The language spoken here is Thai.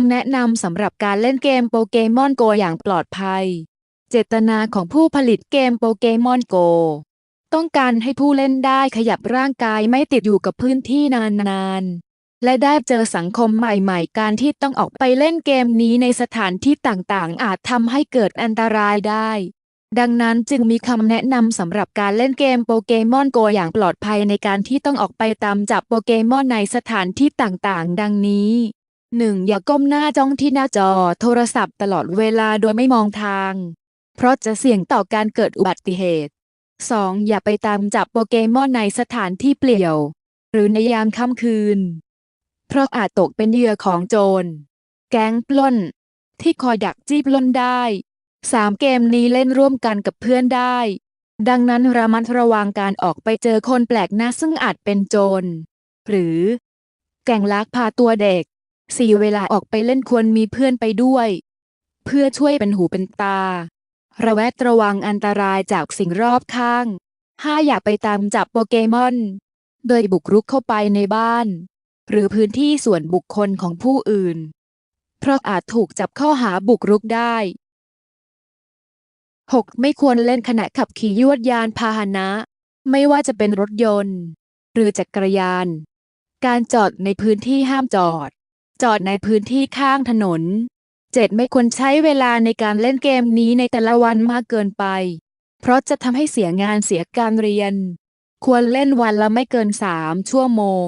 ำแนะนำสำหรับการเล่นเกมโปเกมอนโกอย่างปลอดภัย เจตนาของผู้ผลิตเกมโปเกมอนโกต้องการให้ผู้เล่นได้ขยับร่างกายไม่ติดอยู่กับพื้นที่นานๆ และได้เจอสังคมใหม่ๆ การที่ต้องออกไปเล่นเกมนี้ในสถานที่ต่างๆ อาจทำให้เกิดอันตรายได้ ดังนั้นจึงมีคำแนะนำสำหรับการเล่นเกมโปเกมอนโกอย่างปลอดภัยในการที่ต้องออกไปตามจับโปเกมอนในสถานที่ต่างๆ ดังนี้ 1. อย่าก้มหน้าจ้องที่หน้าจอโทรศัพท์ตลอดเวลาโดยไม่มองทาง เพราะจะเสี่ยงต่อการเกิดอุบัติเหตุ 2. อย่าไปตามจับโปเกมอนในสถานที่เปลี่ยว หรือในยามค่ำคืน เพราะอาจตกเป็นเหยื่อของโจร แก๊งปล้น ที่คอยดักจี้ปล้นได้ 3. เกมนี้เล่นร่วมกันกับเพื่อนได้ ดังนั้นระมัดระวังการออกไปเจอคนแปลกหน้าซึ่งอาจเป็นโจร หรือ แก่งลักพาตัวเด็ก 4. เวลาออกไปเล่นควรมีเพื่อนไปด้วย เพื่อช่วยเป็นหูเป็นตา ระแวดระวังอันตรายจากสิ่งรอบข้าง 5. อย่าไปตามจับโปเกมอน โดยบุกรุกเข้าไปในบ้าน หรือพื้นที่ส่วนบุคคลของผู้อื่น เพราะอาจถูกจับข้อหาบุกรุกได้ 6. ไม่ควรเล่นขณะขับขี่ยวดยานพาหนะ ไม่ว่าจะเป็นรถยนต์ หรือจักรยาน การจอดในพื้นที่ห้ามจอด จอดในพื้นที่ข้างถนน 7. ไม่ควรใช้เวลาในการเล่นเกมนี้ในแต่ละวันมากเกินไป เพราะจะทำให้เสียงานเสียการเรียน ควรเล่นวันละไม่เกิน 3 ชั่วโมง